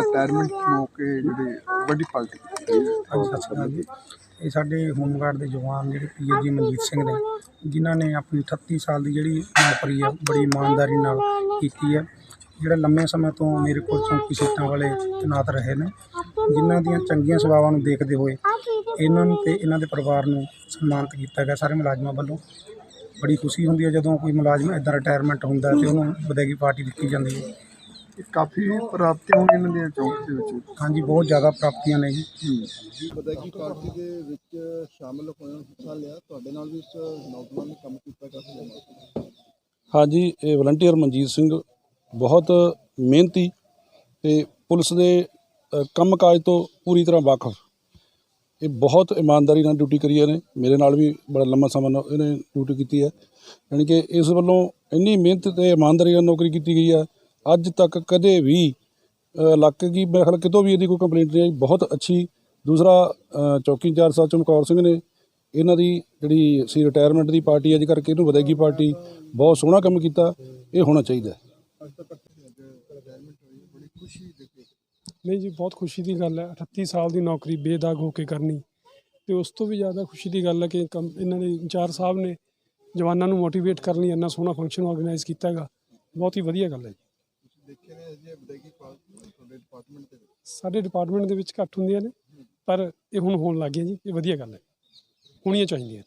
ਅੱਜ ਰਿਟਾਇਰਮੈਂਟ ਮੌਕੇ ਜਿਹੜੇ ਵੱਡੀ ਪਾਰਟੀ ਕੀਤੀ ਹੈ। ਹਾਂਜੀ ਸਤਿ ਸ਼੍ਰੀ ਅਕਾਲ ਜੀ। ਇਹ ਸਾਡੇ ਹੋਮਗਾਰਡ ਦੇ ਜਵਾਨ ਜਿਹੜੇ ਪੀਏ ਜੀ ਮਨਜੀਤ ਸਿੰਘ ਨੇ ਜਿਨ੍ਹਾਂ ਨੇ ਆਪਣੀ 38 ਸਾਲ ਦੀ ਜਿਹੜੀ ਨੌਕਰੀ ਆ ਬੜੀ ਇਮਾਨਦਾਰੀ ਨਾਲ ਕੀਤੀ ਹੈ। ਜਿਹੜਾ ਲੰਮੇ ਸਮੇਂ ਤੋਂ ਮੇਰੇ ਕੋਲ ਚੌਂਕੀ ਸੀਟਾਂ ਵਾਲੇ ਤੈਨਾਤ ਰਹੇ ਨੇ ਜਿਨ੍ਹਾਂ ਦੀਆਂ ਚੰਗੀਆਂ ਸੇਵਾਵਾਂ ਨੂੰ ਦੇਖਦੇ ਹੋਏ ਇਹਨਾਂ ਨੂੰ ਤੇ ਇਹਨਾਂ ਦੇ ਪਰਿਵਾਰ ਨੂੰ ਸਨਮਾਨਿਤ ਕੀਤਾ ਗਿਆ। ਸਾਰੇ ਮੁਲਾਜ਼ਮਾਂ ਵੱਲੋਂ ਬੜੀ ਖੁਸ਼ੀ ਹੁੰਦੀ ਹੈ ਜਦੋਂ ਕੋਈ ਮੁਲਾਜ਼ਮ ਇਦਾਂ ਰਿਟਾਇਰਮੈਂਟ ਹੁੰਦਾ ਤੇ ਉਹਨੂੰ ਵਿਦਾਇਗੀ ਪਾਰਟੀ ਦਿੱਤੀ ਜਾਂਦੀ ਹੈ। ਇਹ ਕਾਫੀ ਪ੍ਰਾਪਤੀਆਂ ਹੋਣੀਆਂ ਇਹਨਾਂ ਦੀਆਂ ਚੌਂਕ ਦੇ ਵਿੱਚ। ਹਾਂਜੀ ਬਹੁਤ ਜ਼ਿਆਦਾ ਪ੍ਰਾਪਤੀਆਂ ਨੇ ਜੀ। ਵਿਦਾਇਗੀ ਪਾਰਟੀ ਦੇ ਵਿੱਚ ਸ਼ਾਮਲ ਹੋਣ ਹਿੱਸਾ ਲਿਆ। ਤੁਹਾਡੇ ਨਾਲ ਵੀ ਇਸ ਨੌਜਵਾਨ ਨੇ ਕੰਮ ਕੀਤਾ ਕਾਫੀ ਲੰਮਾ ਹਾਂਜੀ ਇਹ ਵਲੰਟੀਅਰ ਮਨਜੀਤ ਸਿੰਘ ਬਹੁਤ ਮਿਹਨਤੀ ਤੇ ਪੁਲਿਸ ਦੇ ਅ, ਕੰਮਕਾਜ ਤੋਂ ਪੂਰੀ ਤਰ੍ਹਾਂ ਵਾਕਫ ਇਹ ਬਹੁਤ ਇਮਾਨਦਾਰੀ ਨਾਲ ਡਿਊਟੀ ਕਰੀ ਇਹਨੇ। ਮੇਰੇ ਨਾਲ ਵੀ ਬੜਾ ਲੰਮਾ ਸਮਾਂ ਨਾਲ ਇਹਨੇ ਡਿਊਟੀ ਕੀਤੀ ਹੈ। ਯਾਨੀ ਕਿ ਇਸ ਵੱਲੋਂ ਇੰਨੀ ਮਿਹਨਤ ਤੇ ਇਮਾਨਦਾਰੀ ਨਾਲ ਨੌਕਰੀ ਕੀਤੀ ਗਈ ਹੈ। ਅੱਜ ਤੱਕ ਕਦੇ ਵੀ ਅ, ਇਲਾਕੇ ਦੀ ਮੇਰੇ ਖਿਆਲ ਕਿਤੋਂ ਵੀ ਇਹਦੀ ਕੋਈ ਕੰਪਲੇਂਟ ਨਹੀਂ ਆਈ। ਬਹੁਤ ਅੱਛੀ। ਦੂਸਰਾ ਚੌਕੀ ਇੰਚਾਰਜ ਸਾਹਿਬ ਚਮਕੌਰ ਸਿੰਘ ਨੇ ਇਹਨਾਂ ਦੀ ਜਿਹੜੀ ਸੀ ਰਿਟਾਇਰਮੈਂਟ ਦੀ ਪਾਰਟੀ ਅੱਜ ਕਰਕੇ ਇਹਨੂੰ ਵਧਾਈਗੀ ਪਾਰਟੀ। ਬਹੁਤ ਸੋਹਣਾ ਕੰਮ ਕੀਤਾ। ਇਹ ਹੋਣਾ ਚਾਹੀਦਾ ਨਹੀਂ ਜੀ ਬਹੁਤ ਖੁਸ਼ੀ ਦੀ ਗੱਲ ਹੈ। 38 ਸਾਲ ਦੀ ਨੌਕਰੀ ਬੇਦਾਗ ਹੋ ਕੇ ਕਰਨੀ। ਤੇ ਉਸ ਤੋਂ ਵੀ ਜ਼ਿਆਦਾ ਖੁਸ਼ੀ ਦੀ ਗੱਲ ਹੈ ਕਿ ਕੰਮ ਇਹਨਾਂ ਨੇ ਇੰਚਾਰਜ ਸਾਹਿਬ ਨੇ ਜਵਾਨਾਂ ਨੂੰ ਮੋਟੀਵੇਟ ਕਰਨ ਲਈ ਇੰਨਾ ਸੋਹਣਾ ਫੰਕਸ਼ਨ ਆਰਗੇਨਾਈਜ਼ ਕੀਤਾ ਹੈਗਾ। ਬਹੁਤ ਹੀ ਵਧੀਆ ਗੱਲ ਹੈ ਜੀ। ਦੇਖੇ ਨੇ ਅਜੇ ਵਿਦਾਇਗੀ ਪਾਰਟੀ ਤੁਹਾਡੇ ਡਿਪਾਰਟਮੈਂਟ ਦੇ ਵਿੱਚ? ਸਾਡੇ ਡਿਪਾਰਟਮੈਂਟ ਦੇ ਵਿੱਚ ਘੱਟ ਹੁੰਦੀਆਂ ਨੇ, ਪਰ ਇਹ ਹੁਣ ਹੋਣ ਲੱਗ ਗਈਆਂ ਜੀ, ਇਹ ਵਧੀਆ ਗੱਲ ਹੈ। ਹੋਣੀਆਂ ਚਾਹੀਦੀਆਂ